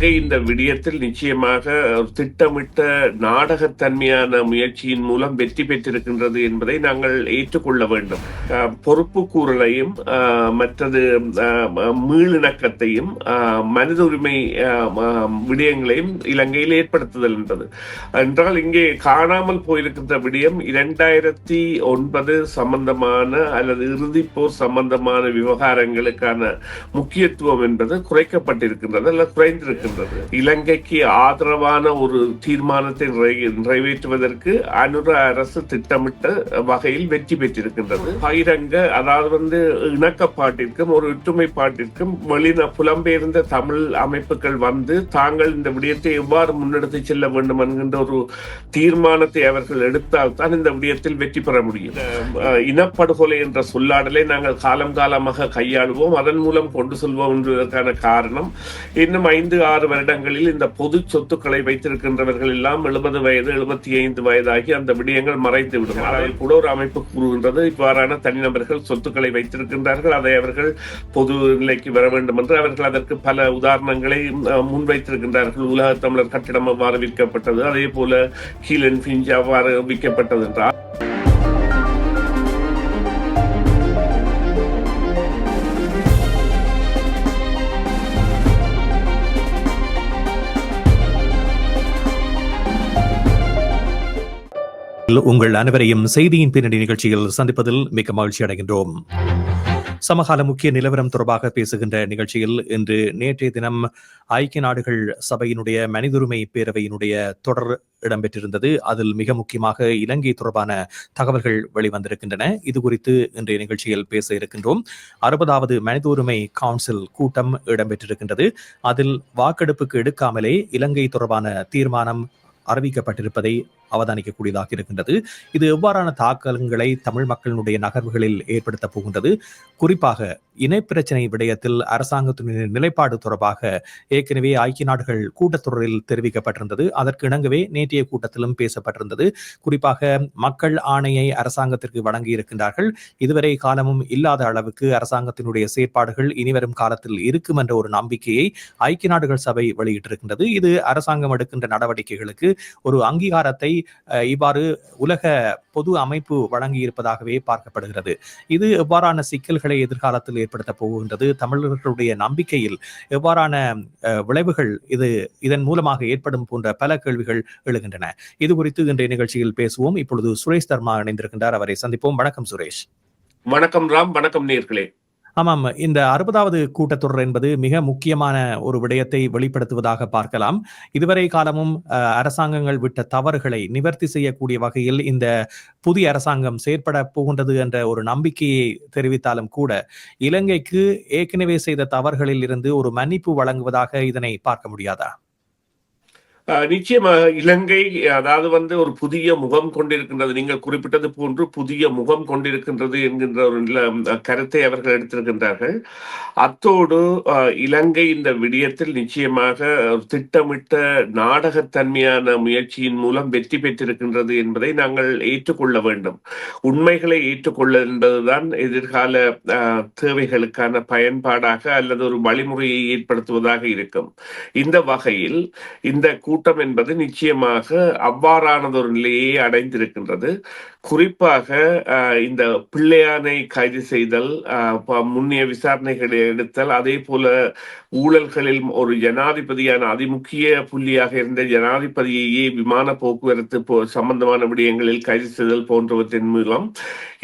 இலங்கை இந்த விடயத்தில் நிச்சயமாக திட்டமிட்ட நாடகத்தன்மையான முயற்சியின் மூலம் வெற்றி பெற்றிருக்கின்றது என்பதை நாங்கள் ஏற்றுக்கொள்ள வேண்டும். பொறுப்பு கூறலையும் மற்றது மீளிணக்கத்தையும் மனித உரிமை விடயங்களையும் இலங்கையில் ஏற்படுத்துதல் என்பது. என்றால் இங்கே காணாமல் போயிருக்கின்ற விடயம் இரண்டாயிரத்தி ஒன்பது சம்பந்தமான அல்லது இறுதிப்போர் சம்பந்தமான விவகாரங்களுக்கான முக்கியத்துவம் என்பது குறைக்கப்பட்டிருக்கின்றது அல்லது இருக்கின்றது இலங்கைக்கு ஆதரவான ஒரு தீர்மானத்தை நிறைவேற்றுவதற்கு அனுர அரசு திட்டமிட்ட வகையில் வெற்றி பெற்றிருக்கின்றது. பகிரங்க அதாவது வந்து இணக்கப்பாட்டிற்கும் ஒரு ஒற்றுமைப்பாட்டிற்கும் வெளின புலம்பெயர்ந்த தமிழ் அமைப்புகள் வந்து தாங்கள் இந்த விடயத்தை எவ்வாறு முன்னெடுத்து செல்ல வேண்டும் என்கின்ற ஒரு தீர்மானத்தை அவர்கள் எடுத்தால் தான் இந்த விடயத்தில் வெற்றி பெற முடியும். இனப்படுகொலை என்ற சொல்லாடலை நாங்கள் காலம் காலமாக கையாளுவோம். அதன் மூலம் கொண்டு செல்வோம் என்பதற்கான காரணம். இன்னும் ஐந்து ஆறு வருடங்களில் இந்த பொது சொத்துக்களை வைத்திருக்கின்றவர்கள் எல்லாம் எழுபது வயது எழுபத்தி ஐந்து வயதாகி அந்த விடயங்கள் மறைந்து விடும். அதில் கூட ஒரு அமைப்பு கூறுகின்றது இவ்வாறான தனிநபர்கள் சொத்துக்களை வைத்திருக்கின்றார்கள் அதை அவர்கள் பொது நிலைக்கு வர வேண்டும் என்று அவர்கள் அதற்கு பல உதாரணங்களை முன்வைத்திருக்கின்றார்கள். உலக தமிழர் கட்டிடம் அவ்வாறு விற்கப்பட்டது அதே போல கீழன் பிஞ்ச் அவ்வாறு விற்கப்பட்டது என்றால் உங்கள் அனைவரையும் செய்தியின் பின்னணி நிகழ்ச்சியில் சந்திப்பதில் மிக்க மகிழ்ச்சி அடைகின்றோம். சமகால முக்கிய நிலவரம் தொடர்பாக பேசுகின்ற நிகழ்ச்சியில் இன்று நேற்றைய தினம் ஐக்கிய நாடுகள் சபையினுடைய மனிதுரிமை பேரவையினுடைய தொடர் இடம்பெற்றிருந்தது. அதில் மிக முக்கியமாக இலங்கை தொடர்பான தகவல்கள் வெளிவந்திருக்கின்றன. இது குறித்து இன்றைய நிகழ்ச்சியில் பேச இருக்கின்றோம். அறுபதாவது மனித உரிமை கவுன்சில் கூட்டம் இடம்பெற்றிருக்கின்றது. அதில் வாக்கெடுப்புக்கு எடுக்காமலே இலங்கை தொடர்பான தீர்மானம் அறிவிக்கப்பட்டிருப்பதை அவதானிக்கக்கூடியதாக இருக்கின்றது. இது எவ்வாறான தாக்கங்களை தமிழ் மக்களினுடைய நகர்வுகளில் ஏற்படுத்த போகின்றது? குறிப்பாக இனப்பிரச்சனை விடயத்தில் அரசாங்கத்தினுடைய நிலைப்பாடு தொடர்பாக ஏற்கனவே ஐக்கிய நாடுகள் கூட்டத்தொடரில் தெரிவிக்கப்பட்டிருந்தது. அதற்கு இணங்கவே நேற்றைய கூட்டத்திலும் பேசப்பட்டிருந்தது. குறிப்பாக மக்கள் ஆணையை அரசாங்கத்திற்கு வழங்கி இருக்கின்றார்கள் இதுவரை காலமும் இல்லாத அளவுக்கு அரசாங்கத்தினுடைய செயற்பாடுகள் இனிவரும் காலத்தில் இருக்கும் என்ற ஒரு நம்பிக்கையை ஐக்கிய நாடுகள் சபை வெளியிட்டிருக்கின்றது. இது அரசாங்கம் எடுக்கின்ற நடவடிக்கைகளுக்கு ஒரு அங்கீகாரத்தை இவ்வாறு உலக பொது அமைப்பு வழங்கி இருப்பதாகவே பார்க்கப்படுகிறது. இது எவ்வாறான சிக்கல்களை எதிர்காலத்தில் ஏற்படுத்த போகின்றது? தமிழர்களுடைய நம்பிக்கையில் எவ்வாறான அஹ், விளைவுகள் இது இதன் மூலமாக ஏற்படும் போன்ற பல கேள்விகள் எழுகின்றன. இது குறித்து இன்றைய நிகழ்ச்சியில் பேசுவோம். இப்பொழுது சுரேஷ் தர்மா இணைந்திருக்கின்றார். அவரை சந்திப்போம். வணக்கம் சுரேஷ். வணக்கம் ராம். வணக்கம் நேர்களே. ஆமாம் இந்த அறுபதாவது கூட்டத்தொடர் என்பது மிக முக்கியமான ஒரு விடயத்தை வெளிப்படுத்துவதாக பார்க்கலாம். இதுவரை காலமும் அரசாங்கங்கள் விட்ட தவறுகளை நிவர்த்தி செய்யக்கூடிய வகையில் இந்த புதிய அரசாங்கம் செயற்பட போகின்றது என்ற ஒரு நம்பிக்கையை தெரிவித்தாலும் கூட இலங்கைக்கு ஏற்கனவே செய்த தவறுகளில் இருந்து ஒரு மன்னிப்பு வழங்குவதாக இதனை பார்க்க முடியாதா? நிச்சயமாக இலங்கை அதாவது வந்து ஒரு புதிய முகம் கொண்டிருக்கின்றது. நீங்கள் குறிப்பிட்டது போன்று புதிய முகம் கொண்டிருக்கின்றது என்கின்ற ஒரு கருத்தை அவர்கள் எடுத்திருக்கின்றார்கள். அத்தோடு இலங்கை இந்த விடயத்தில் நிச்சயமாக திட்டமிட்ட நாடகத்தன்மையான முயற்சியின் மூலம் வெற்றி பெற்றிருக்கின்றது என்பதை நாங்கள் ஏற்றுக்கொள்ள வேண்டும். உண்மைகளை ஏற்றுக்கொள்ள என்பதுதான் எதிர்கால தேவைகளுக்கான பயன்பாடாக அல்லது ஒரு வழிமுறையை ஏற்படுத்துவதாக இருக்கும். இந்த வகையில் இந்த கூட்டம் என்பது நிச்சயமாக அவ்வாறானது ஒரு நிலையை அடைந்திருக்கின்றது. குறிப்பாக இந்த பிள்ளையானை கைது செய்தல் அஹ், முன்னைய விசாரணைகளை எடுத்தல் அதே போல ஊழல்களில் ஒரு ஜனாதிபதியான அதிமுக்கிய புள்ளியாக இருந்த ஜனாதிபதியையே விமான போக்குவரத்து சம்பந்தமான விடயங்களில் கைது செய்தல் போன்றவற்றின் மூலம்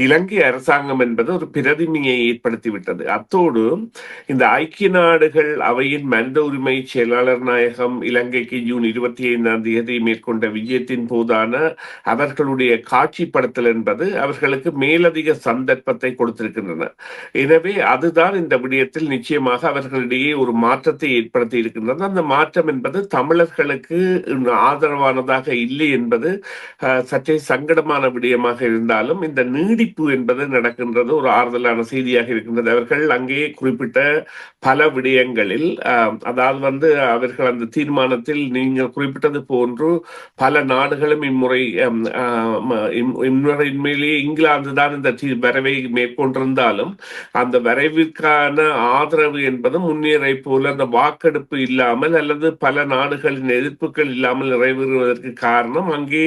இலங்கை அரசாங்கம் என்பது ஒரு பிரதிமையை ஏற்படுத்திவிட்டது. அத்தோடு இந்த ஐக்கிய நாடுகள் அவையின் மனித உரிமை செயலாளர் நாயகம் இலங்கைக்கு ஜூன் இருபத்தி ஐந்தாம் தேதி மேற்கொண்ட விஜயத்தின் போதான அவர்களுடைய காட்சிப்படுத்தல் என்பது அவர்களுக்கு மேலதிக சந்தர்ப்பத்தை கொடுத்திருக்கின்றன. எனவே அதுதான் இந்த விடயத்தில் நிச்சயமாக அவர்களிடையே ஒரு மாற்றத்தை ஏற்படுத்தி இருக்கின்றது. அந்த மாற்றம் என்பது தமிழர்களுக்கு ஆதரவானதாக இல்லை என்பது சற்றே சங்கடமான விடயமாக இருந்தாலும் இந்த நீடிப்பு என்பது நடக்கின்றது. ஒரு ஆறுதலான செய்தியாக இருக்கின்றது. அவர்கள் அங்கே குறிப்பிட்ட பல விடயங்களில் அதாவது வந்து அவர்கள் அந்த தீர்மானத்தில் நீங்கள் நீங்கள் குறிப்பிட்டது போன்று பல நாடுகளும் இம்முறை அம், இம்முறை உண்மையிலேயே இங்கிலாந்து தான் இந்த தி- வரைவை மேற்கொண்டிருந்தாலும் அந்த வரைவிற்கான ஆதரவு என்பது முன்னேறை போல அந்த வாக்கெடுப்பு இல்லாமல் அல்லது பல நாடுகளின் எதிர்ப்புகள் இல்லாமல் நிறைவேறுவதற்கு காரணம் அங்கே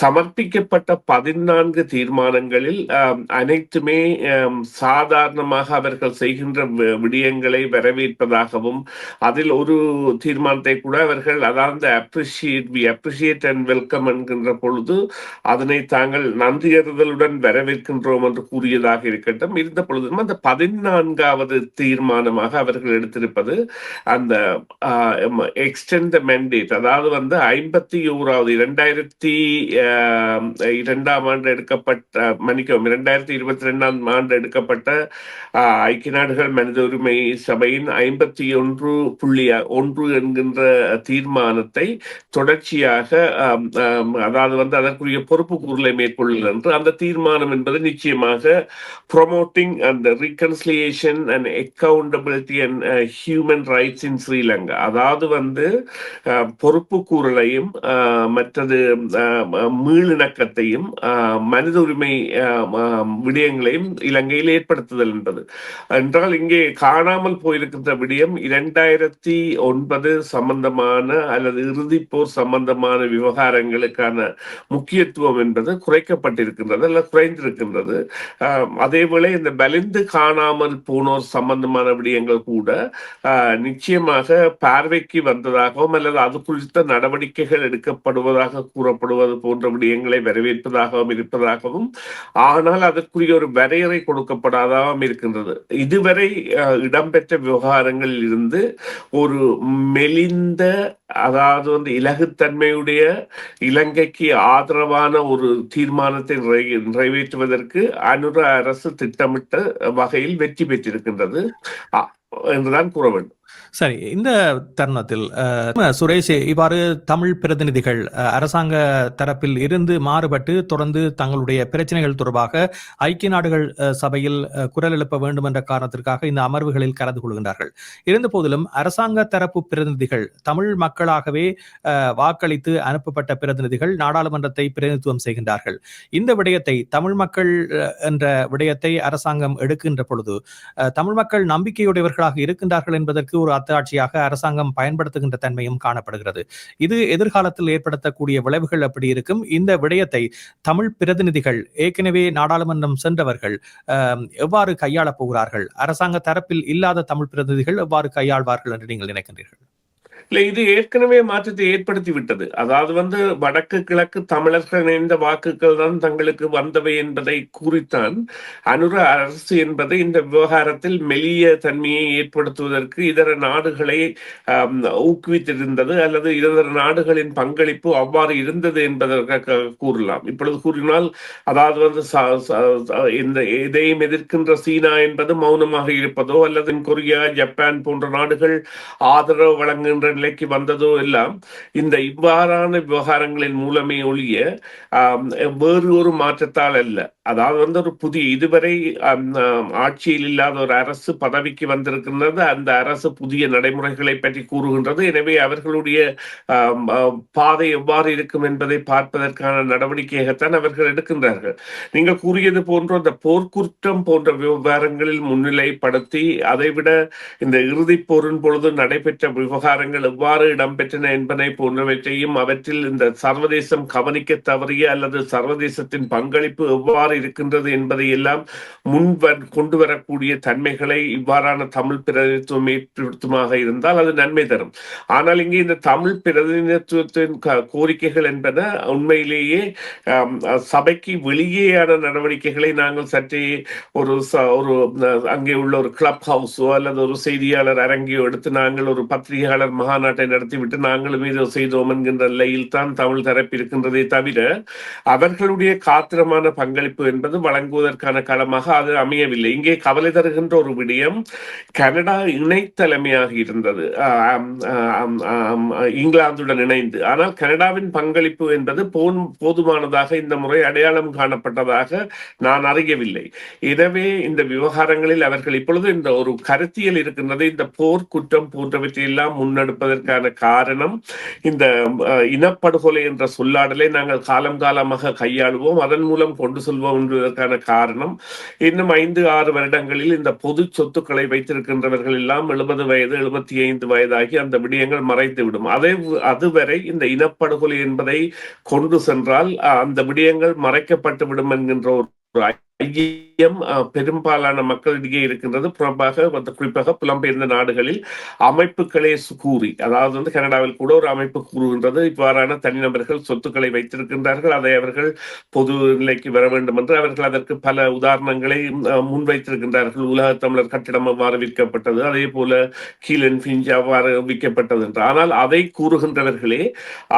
சமர்ப்பிக்கப்பட்ட பதினான்கு தீர்மானங்களில் அனைத்துமே சாதாரணமாக அவர்கள் செய்கின்ற விடயங்களை வரவேற்பதாகவும் அதில் ஒரு தீர்மானத்தை கூட அவர்கள் அதாவது appreciate we appreciate and welcome என்கின்ற பொழுது அதனை தாங்கள் நன்றியறுதலுடன் வரவேற்கின்றோம் என்று கூறியதாக இருக்கட்டும். இருந்த பொழுதும் அந்த பதினான்காவது தீர்மானமாக அவர்கள் எடுத்திருப்பது அந்த எக்ஸ்டெண்ட் த மெண்டேட் அதாவது வந்து ஐம்பத்தி ஓராவது இரண்டாயிரத்தி ஆஹ், இரண்டாம் ஆண்டு எடுக்கப்பட்ட மன்னிக்கவும் இரண்டாயிரத்தி இருபத்தி ரெண்டாம் ஆண்டு எடுக்கப்பட்ட ஆஹ், ஐக்கிய நாடுகள் மனித உரிமை சபையின் ஐம்பத்தி ஒன்று புள்ளி ஒன்று என்கின்ற தீர்மானத்தை தொடர்ச்சியாக அதாவது வந்து அதற்குரிய பொறுப்பு கூறலை மேற்கொள்ளுங்கள் என்று அந்த தீர்மானம் என்பது நிச்சயமாக ப்ரொமோட்டிங் அந்த reconciliation and accountability and human rights in Sri Lanka அதாவது வந்து பொறுப்பு கூறலையும் மற்றது மீளிணக்கத்தையும் மனித உரிமை விடயங்களையும் இலங்கையில் ஏற்படுத்துதல் என்பது. என்றால் இங்கே காணாமல் போயிருக்கின்ற விடயம் இரண்டாயிரத்தி ஒன்பது சம்பந்தமான அல்லது இறுதி போர் சம்பந்தமான விவகாரங்களுக்கான முக்கியத்துவம் என்பது குறைக்கப்பட்டிருக்கின்றது அல்ல குறைந்திருக்கின்றது. அதேவேளை இந்த வலிந்து காணாமல் போனோர் சம்பந்தமான விடயங்கள் கூட நிச்சயமாக பார்வைக்கு வந்ததாகவும் அல்லது அது குறித்த நடவடிக்கைகள் எடுக்கப்படுவதாக கூறப்படுவது போன்ற விடயங்களை வரவேற்பதாகவும் இருப்பதாகவும் ஆனால் அதற்குரிய ஒரு வரையறை கொடுக்கப்படாதாகவும் இருக்கின்றது. இதுவரை இடம்பெற்ற விவகாரங்களில் இருந்து ஒரு மெலிந்த அதாவது வந்து இலகுத்தன்மையுடைய இலங்கைக்கு ஆதரவான ஒரு தீர்மானத்தை நிறை- நிறைவேற்றுவதற்கு அனுர அரசு திட்டமிட்ட வகையில் வெற்றி பெற்றிருக்கின்றது. என்றுதான் கூற வேண்டும். சரி இந்த தருணத்தில் சுரேஷ் இவ்வாறு தமிழ் பிரதிநிதிகள் அரசாங்க தரப்பில் இருந்து மாறுபட்டு தொடர்ந்து தங்களுடைய பிரச்சனைகள் தொடர்பாக ஐக்கிய நாடுகள் சபையில் குரல் எழுப்ப வேண்டும் என்ற காரணத்திற்காக இந்த அமர்வுகளில் கலந்து கொள்கின்றார்கள். இருந்த போதிலும் அரசாங்க தரப்பு பிரதிநிதிகள் தமிழ் மக்களாகவே வாக்களித்து அனுப்பப்பட்ட பிரதிநிதிகள் நாடாளுமன்றத்தை பிரதிநிதித்துவம் செய்கின்றார்கள். இந்த விடயத்தை தமிழ் மக்கள் என்ற விடயத்தை அரசாங்கம் எடுக்கின்ற பொழுது அஹ், தமிழ் மக்கள் நம்பிக்கையுடையவர்களாக இருக்கின்றார்கள் என்பதற்கு ஒரு அத்தாட்சியாக அரசாங்கம் பயன்படுத்துகின்ற தன்மையும் காணப்படுகிறது. இது எதிர்காலத்தில் ஏற்படுத்தக்கூடிய விளைவுகள் அப்படி இருக்கும். இந்த விடயத்தை தமிழ் பிரதிநிதிகள் ஏற்கனவே நாடாளுமன்றம் சென்றவர்கள் எவ்வாறு கையாளப் போகிறார்கள்? அரசாங்க தரப்பில் இல்லாத தமிழ் பிரதிநிதிகள் எவ்வாறு கையாள்வார்கள் என்று நீங்கள் நினைக்கின்றீர்கள்? இல்லை இது ஏற்கனவே மாற்றத்தை ஏற்படுத்தி விட்டது அதாவது வந்து வடக்கு கிழக்கு தமிழர்கள் இணைந்த வாக்குகள் தான் தங்களுக்கு வந்தவை என்பதை கூறித்தான். அனுர அரசு என்பது இந்த விவகாரத்தில் மெலிய தன்மையை ஏற்படுத்துவதற்கு இதர நாடுகளை ஊக்குவித்திருந்தது அல்லது இதர நாடுகளின் பங்களிப்பு அவ்வாறு இருந்தது என்பதற்காக கூறலாம். இப்பொழுது கூறினால் அதாவது வந்து இந்த இதையும் எதிர்க்கின்ற சீனா என்பது மௌனமாக இருப்பதோ அல்லது கொரியா ஜப்பான் போன்ற நாடுகள் ஆதரவு வழங்குகின்ற நிலைக்கு வந்ததோ எல்லாம் இந்த இவ்வாறான விவகாரங்களின் மூலமே ஒழிய வேறு ஒரு மாற்றத்தால் அல்ல. அதாவது வந்து ஒரு புதிய இதுவரை ஆட்சியில் இல்லாத ஒரு அரசு பதவிக்கு வந்திருக்கின்றது அந்த அரசு புதிய நடைமுறைகளை பற்றி கூறுகின்றது. எனவே அவர்களுடைய பாதை எவ்வாறு இருக்கும் என்பதை பார்ப்பதற்கான நடவடிக்கையாகத்தான் அவர்கள் எடுக்கின்றார்கள். நீங்கள் கூறியது போன்ற அந்த போர்க்குற்றம் போன்ற விவகாரங்களில் முன்னிலைப்படுத்தி அதைவிட இந்த இறுதிப் போரின் பொழுது நடைபெற்ற விவகாரங்கள் எவ்வாறு இடம்பெற்றன என்பனை போன்றவற்றையும் அவற்றில் இந்த சர்வதேசம் கவனிக்க தவறிய அல்லது சர்வதேசத்தின் பங்களிப்பு எவ்வாறு இருக்கின்றது என்பதை எல்லாம் முன் கொண்டு வரக்கூடிய தன்மைகளை இவ்வாறான தமிழ் பிரதிநிதித்துவம் ஏற்படுத்துமாக இருந்தால் அது நன்மை தரும். ஆனால் இங்கே இந்த தமிழ் பிரதிநிதித்துவத்தின் கோரிக்கைகள் என்பன உண்மையிலேயே சபைக்கு வெளியேயான நடவடிக்கைகளை நாங்கள் சற்றே ஒரு ஒரு அங்கே உள்ள ஒரு கிளப் ஹவுஸோ அல்லது ஒரு செய்தியாளர் அரங்கியோ எடுத்து நாங்கள் ஒரு பத்திரிகையாளர் மகா மாநாட்டை நடத்திவிட்டு நாங்களும் இதை செய்தோம் என்கின்ற நிலையில் தான் தமிழ் தரப்பு இருக்கின்றதே தவிர அவர்களுடைய காத்திரமான பங்களிப்பு என்பது வழங்குவதற்கான களமாக அது அமையவில்லை. இங்கே கவலை தருகின்ற ஒரு விடயம் கனடா இணைத்தலைமையாக இருந்தது. இங்கிலாந்துடன் இணைந்து. ஆனால் கனடாவின் பங்களிப்பு என்பது போதுமானதாக இந்த முறை அடையாளம் காணப்பட்டதாக நான் அறியவில்லை. எனவே இந்த விவகாரங்களில் அவர்கள் இப்பொழுது இந்த ஒரு கருத்தியல் இருக்கின்றது இந்த போர் குற்றம் போன்றவற்றை எல்லாம் முன்னெடுப்பதற்கு காரணம் இந்த இனப்படுகொலை என்ற சொல்லாடலை நாங்கள் காலம் காலமாக கையாளுவோம். அதன் மூலம் கொண்டு செல்வோம் என்பதற்கான காரணம். இன்னும் ஐந்து ஆறு வருடங்களில் இந்த பொது சொத்துக்களை வைத்திருக்கின்றவர்கள் எல்லாம் எழுபது வயது எழுபத்தி ஐந்து வயதாகி அந்த விடயங்கள் மறைந்துவிடும் அதை அதுவரை இந்த இனப்படுகொலை என்பதை கொண்டு சென்றால் அந்த விடயங்கள் மறைக்கப்பட்டு விடும் என்கின்ற ஒரு ஐயம் பெரும்பாலான மக்களிடையே இருக்கின்றது. புறம்பாக குறிப்பாக புலம்பெயர்ந்த நாடுகளில் அமைப்புகளே கூறி அதாவது வந்து கனடாவில் கூட ஒரு அமைப்பு கூறுகின்றது. இவ்வாறான தனிநபர்கள் சொத்துக்களை வைத்திருக்கின்றார்கள். அதை அவர்கள் பொது நிலைக்கு வர வேண்டும் என்று அவர்கள் அதற்கு பல உதாரணங்களை முன்வைத்திருக்கின்றார்கள். உலக தமிழர் கட்டிடம் அவ்வாறு விற்கப்பட்டது அதே போல கீழன் பிஞ்ச் அவ்வாறு விற்கப்பட்டது என்று. ஆனால் அதை கூறுகின்றவர்களே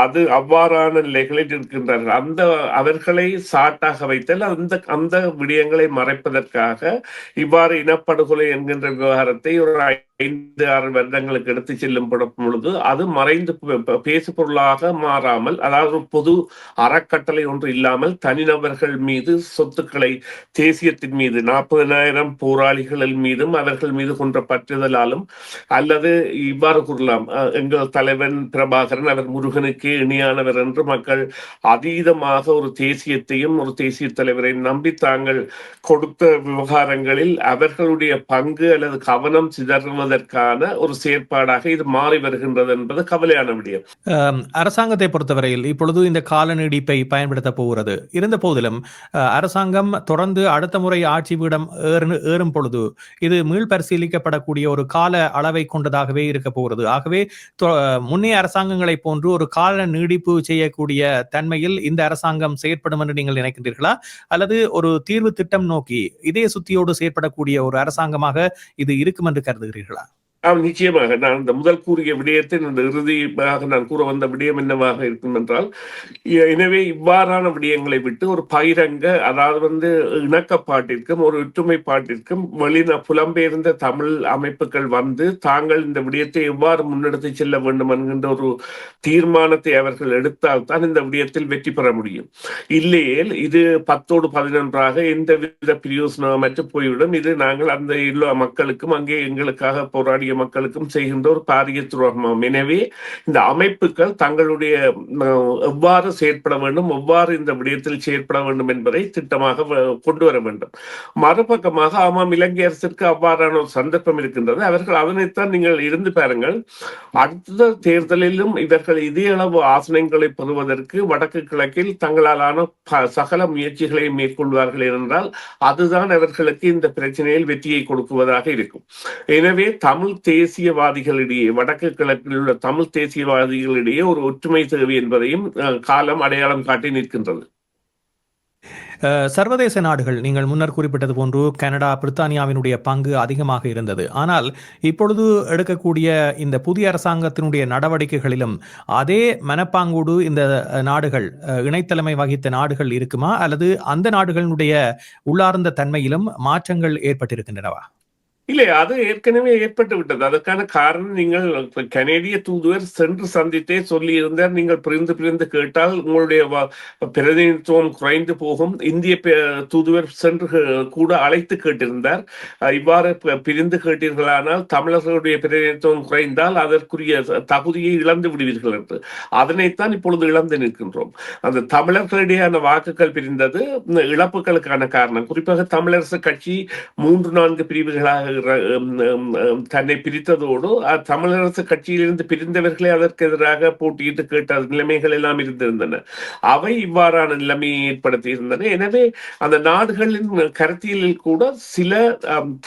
அது அவ்வாறான நிலைகளில் இருக்கின்றார்கள். அந்த அவர்களை சாட்டாக வைத்தல் அந்த அந்த விடயங்களை மறைப்பதற்காக இவ்வாறு இனப்படுகொலை என்கின்ற விவகாரத்தை ஒரு ஐந்து ஆறு வருடங்களுக்கு எடுத்து செல்லும் பொழுது அது மறைந்து பேசு பொருளாக மாறாமல் அதாவது பொது அறக்கட்டளை ஒன்று இல்லாமல் தனிநபர்கள் மீது சொத்துக்களை தேசியத்தின் மீது நாற்பதனாயிரம் போராளிகள் மீதும் அவர்கள் மீது கொன்ற பற்றுதலாலும் அல்லது இவ்வாறு கூறலாம் அஹ், எங்கள் தலைவன் பிரபாகரன் அவர் முருகனுக்கே இணையானவர் என்று மக்கள் அதீதமாக ஒரு தேசியத்தையும் ஒரு தேசிய தலைவரை நம்பி தாங்கள் கொடுத்த விவகாரங்களில் அவர்களுடைய பங்கு அல்லது கவனம் செய்வதற்கான ஒரு செயற்பாடாக இது மாறி வருகின்றது என்பது கவலையான விடயம். அரசாங்கத்தை பொறுத்தவரையில் இப்பொழுது இந்த கால நீடிப்பை பயன்படுத்த போகிறது. இருந்த போதிலும் அரசாங்கம் தொடர்ந்து அடுத்த முறை ஆட்சி பீடம் ஏறும் பொழுது இது மீள் பரிசீலிக்கப்படக்கூடிய ஒரு கால அளவை கொண்டதாகவே இருக்க போகிறது. ஆகவே முன்னே முன்னைய அரசாங்கங்களை போன்று ஒரு கால நீடிப்பு செய்யக்கூடிய தன்மையில் இந்த அரசாங்கம் செயற்படும் என்று நீங்கள் நினைக்கின்றீர்களா? அல்லது ஒரு தீர்வு திட்டம் நோக்கி இதய சுத்தியோடு செயற்படக்கூடிய ஒரு அரசாங்கமாக இது இருக்கும் என்று கருதுகிறீர்களா? ஆம் நிச்சயமாக. நான் இந்த முதல் கூறிய விடயத்தை இந்த இறுதியாக நான் கூற வந்த விடயம் என்னவாக இருக்கும் என்றால் எனவே இவ்வாறான விடயங்களை விட்டு ஒரு பகிரங்க அதாவது வந்து இணக்கப்பாட்டிற்கும் ஒரு ஒற்றுமைப்பாட்டிற்கும் வெளிந புலம்பெயர்ந்த தமிழ் அமைப்புகள் வந்து தாங்கள் இந்த விடயத்தை எவ்வாறு முன்னெடுத்து செல்ல வேண்டும் என்கின்ற ஒரு தீர்மானத்தை அவர்கள் எடுத்தால் தான் இந்த விடயத்தில் வெற்றி பெற முடியும். இல்லையேல் இது பத்தோடு பதினொன்றாக எந்த வித பிரயோசனமற்று போய்விடும். இது நாங்கள் அந்த எல்லா மக்களுக்கும் அங்கே எங்களுக்காக போராடி போராடிய மக்களுக்கும் செய்கின்ற ஒரு பாரிய துரோகமாகும். எனவே இந்த அமைப்புகள் தங்களுடைய எவ்வாறு செயற்பட வேண்டும் எவ்வாறு இந்த விடயத்தில் செயற்பட வேண்டும் என்பதை திட்டமாக கொண்டு வர வேண்டும். மறுபக்கமாக ஆமாம் இலங்கை அரசிற்கு அவ்வாறான ஒரு சந்தர்ப்பம் இருக்கின்றது. அவர்கள் அதனைத்தான் நீங்கள் இருந்து பாருங்கள். அடுத்த தேர்தலிலும் இவர்கள் இதே அளவு ஆசனங்களை பெறுவதற்கு வடக்கு கிழக்கில் தங்களாலான சகல முயற்சிகளை மேற்கொள்வார்கள் என்றால் அதுதான் அவர்களுக்கு இந்த பிரச்சனையில் வெற்றியை கொடுக்குவதாக இருக்கும். எனவே தமிழ் தேசியவாதிகளிடையே வடக்கு கிழக்கில் உள்ள தமிழ் தேசியவாதிகளிடையே ஒரு ஒற்றுமை தேவை என்பதையும் காலம் அடையாளம் காட்டி நிற்கின்றது. சர்வதேச நாடுகள் நீங்கள் முன்னர் குறிப்பிட்டது போன்று கனடா பிரித்தானியாவினுடைய பங்கு அதிகமாக இருந்தது. ஆனால் இப்பொழுது எடுக்கக்கூடிய இந்த புதிய அரசாங்கத்தினுடைய நடவடிக்கைகளிலும் அதே மனப்பாங்கோடு இந்த நாடுகள் அஹ், இணைத்தலைமை வகித்த நாடுகள் இருக்குமா? அல்லது அந்த நாடுகளினுடைய உள்ளார்ந்த தன்மையிலும் மாற்றங்கள் ஏற்பட்டிருக்கின்றனவா? இல்லை அது ஏற்கனவே ஏற்பட்டு விட்டது. அதற்கான காரணம் நீங்கள் கனேடிய தூதுவர் சென்று சந்தித்தே சொல்லி இருந்தார் நீங்கள் பிரிந்து பிரிந்து கேட்டால் உங்களுடைய பிரதிநிதித்துவம் குறைந்து போகும். இந்திய தூதுவர் சென்று கூட அழைத்து கேட்டிருந்தார். இவ்வாறு பிரிந்து கேட்டீர்களானால் தமிழர்களுடைய பிரதிநிதித்துவம் குறைந்தால் அதற்குரிய தகுதியை இழந்து விடுவீர்கள் என்று. அதனைத்தான் இப்பொழுது இழந்து நிற்கின்றோம். அந்த தமிழர்களிடையான வாக்குகள் பிரிந்தது. இழப்புகளுக்கான காரணம். குறிப்பாக தமிழரசு கட்சி மூன்று நான்கு பிரிவுகளாக தன்னை பிரித்ததோடு தமிழரசு கட்சியிலிருந்து பிரிந்தவர்களே அதற்கு எதிராக போட்டியிட்டு கேட்ட நிலைமைகள் எல்லாம் இருந்திருந்தன. அவை இவ்வாறான நிலைமையை ஏற்படுத்தி இருந்தன எனவே அந்த நாடுகளின் கருத்தியலில் கூட சில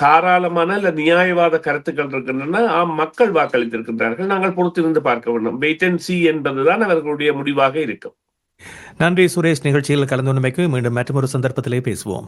தாராளமான அல்ல நியாயவாத கருத்துக்கள் இருக்கின்றன. ஆம், மக்கள் வாக்களித்திருக்கின்றார்கள். நாங்கள் பொறுத்திருந்து பார்க்க வேண்டும். வெயிட் அண்ட் சி என்பதுதான் அவர்களுடைய முடிவாக இருக்கும். நன்றி சுரேஷ். நிகழ்ச்சியில் கலந்து கொண்டமைக்கு மீண்டும் மற்றொரு சந்தர்ப்பத்திலே பேசுவோம்.